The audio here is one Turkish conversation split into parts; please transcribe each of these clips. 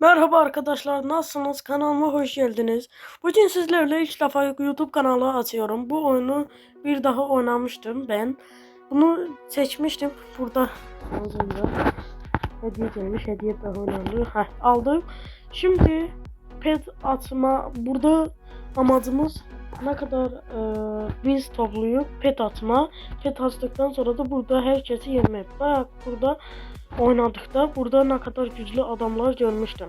Merhaba arkadaşlar nasılsınız kanalıma hoş geldiniz. Bugün sizlerle ilk defa YouTube kanalı açıyorum. Bu oyunu bir daha oynamıştım ben. Bunu seçmiştim burada az. Hediye gelmiş hediye de oynandı. Heh, aldım. Şimdi pet atma burada amacımız ne kadar e, biz topluyor pet atma. Pet attıktan sonra da burada herkesi yemek. Bak burada oynadıkta burada ne kadar güçlü adamlar görmüştüm.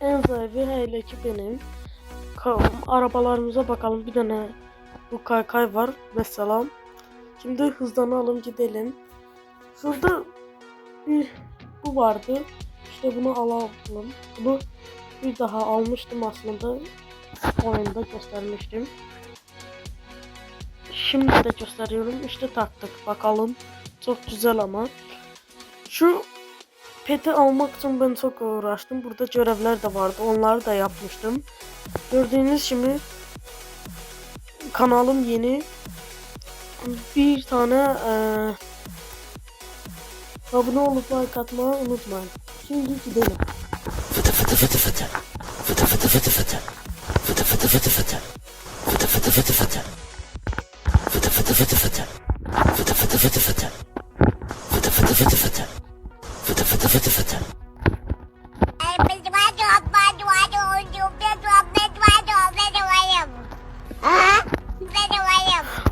En zayıfı hele ki benim. Arabalarımıza bakalım bir tane bu kaykay var mesela. Şimdi hızlanalım gidelim. Şurada bir bu vardı. İşte bunu alalım. Bunu bir daha almıştım aslında. Oyunda göstermiştim. Şimdi de gösteriyorum. İşte taktık. Bakalım. Çok güzel ama. Şu peti almak için ben çok uğraştım. Burada görevler de vardı. Onları da yapmıştım. Gördüğünüz şimdi kanalım yeni. Bir tane eee abone olup like atmayı unutmayın. Şimdi gidelim.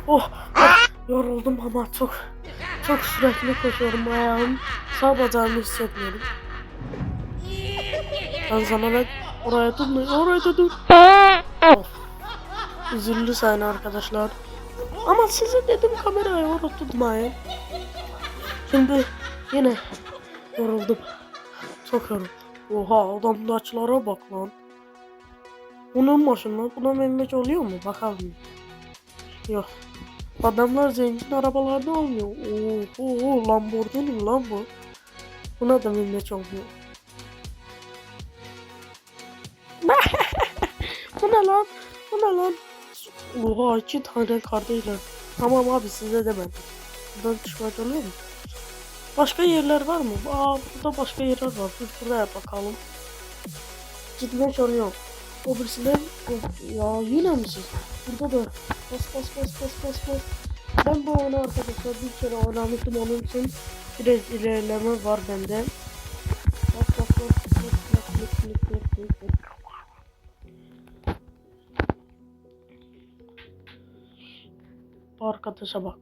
Oh, ah, yoruldum ama çok çok sürekli koşuyorum ayağım sağ bacağımı hissetmiyorum. Ben zamana oraya dur oraya da dur. Of. Üzüldü sen arkadaşlar. Ama size dedim kamerayı orada tutmayın. Şimdi yine yoruldum. Çok yoruldum. Oha adamdakilara bak lan. Bunun başına buna memlek oluyor mu? Bakalım. Yok. Adamlar zengin arabalarda almıyor. Oo, Lamborghini lan bu. Buna da minnet olmuyor. Ne lan? Bu ne lan? Oha iki tane kardıyla. Tamam abi size demedim. Buradan çıkmak oluyor mu? Başka yerler var mı? Aa burada başka yerler var. Dur buraya bakalım. Gitme oluyor. O birisinden ya yine mi siz? Burada da bas bas bas bas bas bas. Ben bu oyunu arkadaşlar bir kere oynamıştım onun için biraz ilerleme var bende. Bu arkadaşa bak.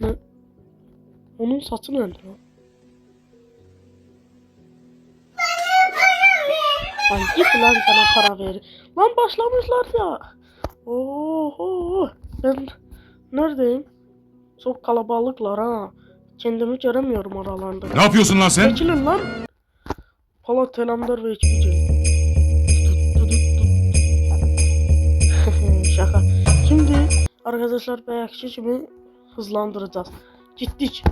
Ne? Onun saçı nerede lan? Lan git lan sana para ver. Lan başlamışlar ya. Oho. Ben neredeyim? Çok kalabalıklar ha. Kendimi göremiyorum aralarında. Ne yapıyorsun lan sen? Çekilin lan. Polat Telamdar ve ekibi. Şaka. Şimdi arkadaşlar Beyakçı kimi hızlandıracağız. Gittik.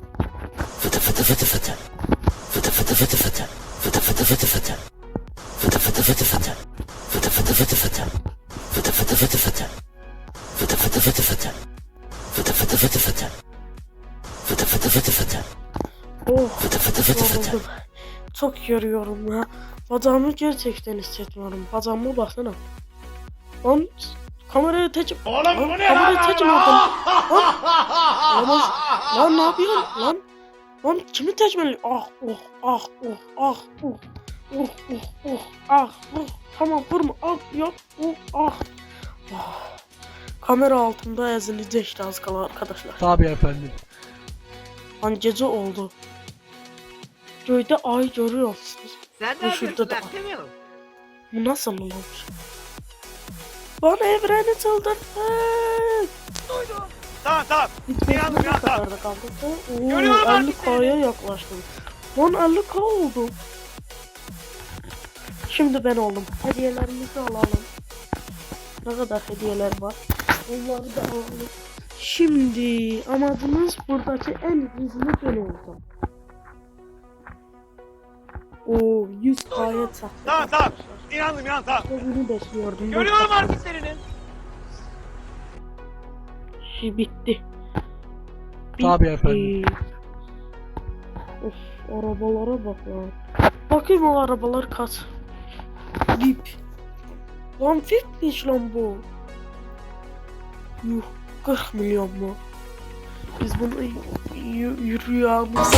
Oh, yoruldum. Çok yoruyorum ya. Bacağımı gerçekten hissetmiyorum. Bacağıma baksana. Lan kameraya teçim. Oğlum Lan kameraya teçim aldım. Lan, lan, lan ne yapıyorsun lan? Lan kimi teçmeli? Ah oh ah oh ah oh. Oh oh oh ah oh. Tamam vurma ah yok oh ah. Ah. Kamera altında ezilecek az kala arkadaşlar. Tabii efendim. Lan gece oldu. Köyde ay görüyorsunuz. Sen Bu ne şurada yapıyorsun? Bu nasıl olmuş? Bana evreni çıldırttı. Tamam tamam. Yandım. kadar da kaldı? Oo, Görüyorum 50 artık K'ya yaklaştım. Lan 50 K oldu. Şimdi ben oldum. Hediyelerimizi alalım. Ne kadar hediyeler var? Onları da alalım. Şimdi amacımız buradaki en hızlı olacağım. Oo 100 K'ya sattık. Tamam tamam. İnandım inan tamam. İşte bunu bekliyordum. Görüyorum Bak- hareketlerini. Şey bitti. Tabii efendim. Of arabalara bak lan. Bakayım o arabalar kaç. VIP. Lan VIP'miş lan bu. Yuh 40 milyon mu? Biz bunu y- y- rüyamızda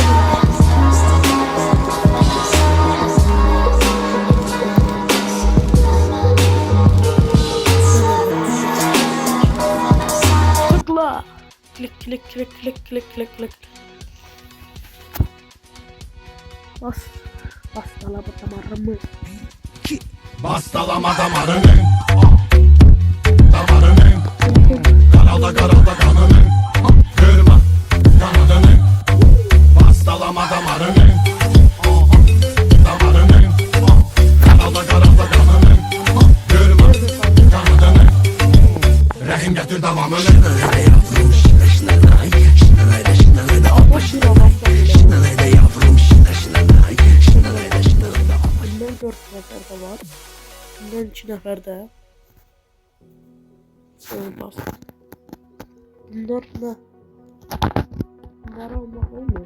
Tıkla. Klik klik klik klik klik klik klik. Bas. Bas dala damarımı. Bastalama damarının Damarının Karalda karalda kanının Kırma kanadının Bastalama damarının Nefer de. Olmaz. Bunlar ne? Bunları almak olmuyor.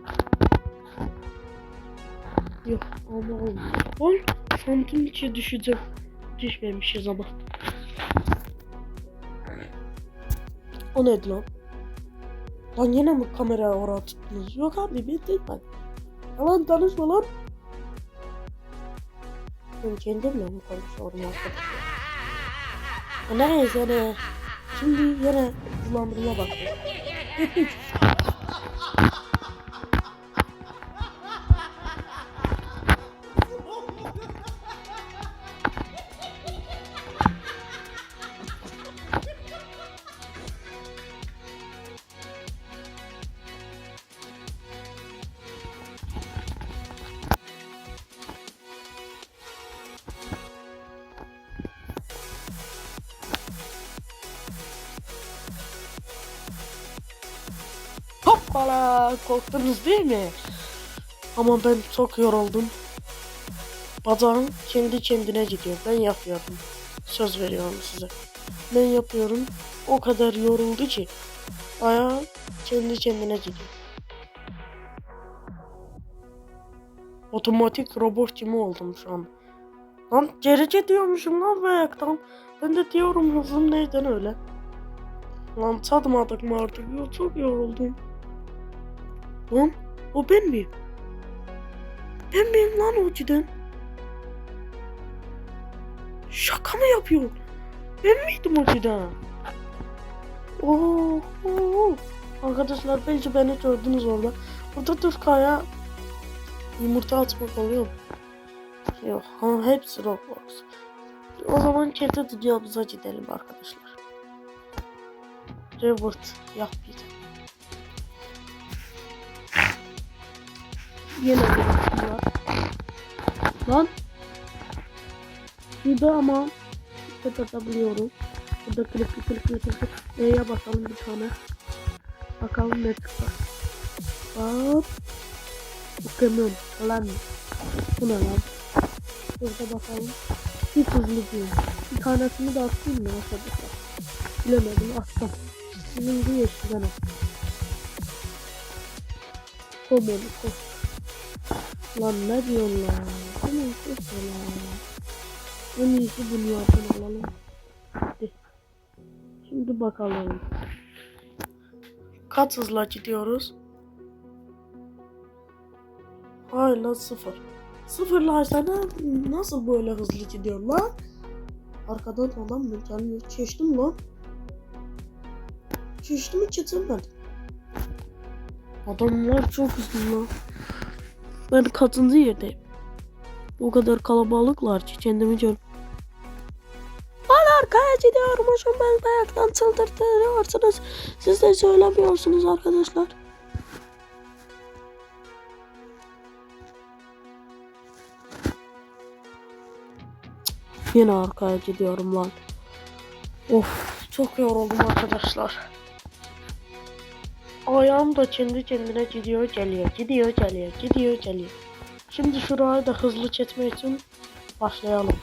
Yok almak olmuyor. Ol. Santın içi düşeceğim. Düşmemişiz ama. O neydi lan? Lan yine mi kamera oraya tuttunuz? Yok abi bir değil bak. Yalan tanışma lan. Ben kendimle mi konuşuyorum arkadaşlar? Neyse ne. Şimdi yine hızlandırma bakıyorum. Hoppala korktunuz değil mi? Ama ben çok yoruldum. Bacağım kendi kendine gidiyor. Ben yapıyorum. Söz veriyorum size. Ben yapıyorum. O kadar yoruldu ki. Ayağım kendi kendine gidiyor. Otomatik robot gibi oldum şu an. Lan geri gidiyormuşum lan ayaktan. Ben de diyorum hızım neyden öyle. Lan tatmadık mı artık? Yo, çok yoruldum. Lan o ben miyim? Ben miyim lan o cidden? Şaka mı yapıyor? Ben miydim o cidden? Oo, oo. Arkadaşlar belki beni gördünüz orada. Burada Türkaya yumurta atmak oluyor? Yok, ha, hepsi Roblox. O zaman kendi dünyamıza gidelim arkadaşlar. Robert yap bir. Yine bir var. Lan. Şurada ama kapatabiliyorum. Burada klik klik klik klik klik. E'ye basalım bir tane. Bakalım ne çıkar. Hop. Pokemon falan. Bu ne lan? Burada bakalım. Hiç hızlı değil. Bir tanesini de atayım mı arkadaşlar? Bilemedim attım. Şimdi yeşilden attım. Komonu koş. Lan ne diyorsun lan? Hemen koş lan. En iyisi bunu yapın alalım. Hadi. Şimdi bakalım. Kaç hızla gidiyoruz? Hala sıfır. Sıfırlarsa ne, nasıl böyle hızlı gidiyor lan? Arkadan adam mı geliyor? Geçtim lan. Geçtim hiç geçemedim. Adamlar çok hızlı lan. Ben kaçıncı yerdeyim? O kadar kalabalıklar ki kendimi gör. Ben arkaya gidiyorum ben ayaktan çıldırtıyorsunuz. Siz de söylemiyorsunuz arkadaşlar. Yine arkaya gidiyorum lan. Of çok yoruldum arkadaşlar. Ayağım da kendi kendine gidiyor geliyor gidiyor geliyor gidiyor geliyor. Şimdi şurayı da hızlı çekmek için başlayalım.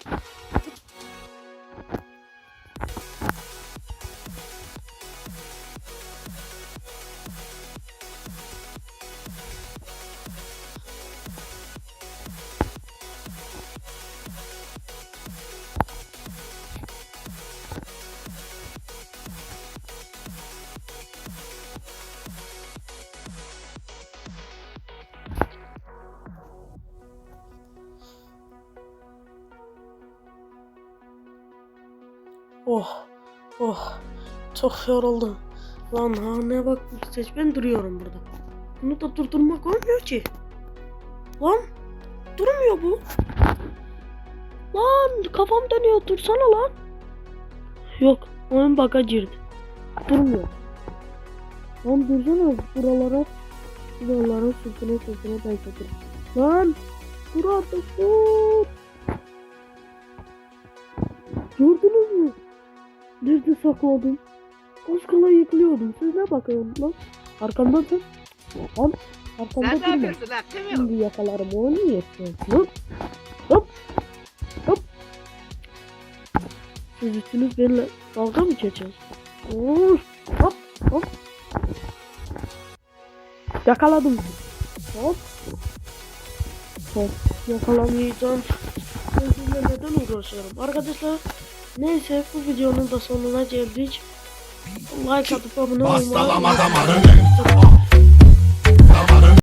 Oh. Oh. Çok yoruldum. Lan ha ne bak ben duruyorum burada. Bunu da durdurmak olmuyor ki. Lan durmuyor bu. Lan kafam dönüyor dursana lan. Yok oyun baka girdi. Durmuyor. Lan dursana buralara buralara sürtüne sürtüne başladı. Lan dur artık dur. Gördünüz mü? Nerede sakladım? Az kala yıkılıyordum. Siz ne bakıyorsunuz lan? Arkamdasın. Lan arkamda Sen ne durma. yapıyorsun lan? Kim Şimdi yakalarım onu niye yapıyorsun? Hop hop hop. Siz üçünüz benimle dalga mı geçiyorsunuz? Hop hop. Yakaladım. Hop. Hop. Yakalamayacağım. Ben sizinle neden uğraşıyorum? Arkadaşlar neyse bu videonun da sonuna geldik. Like atıp abone olmayı unutmayın.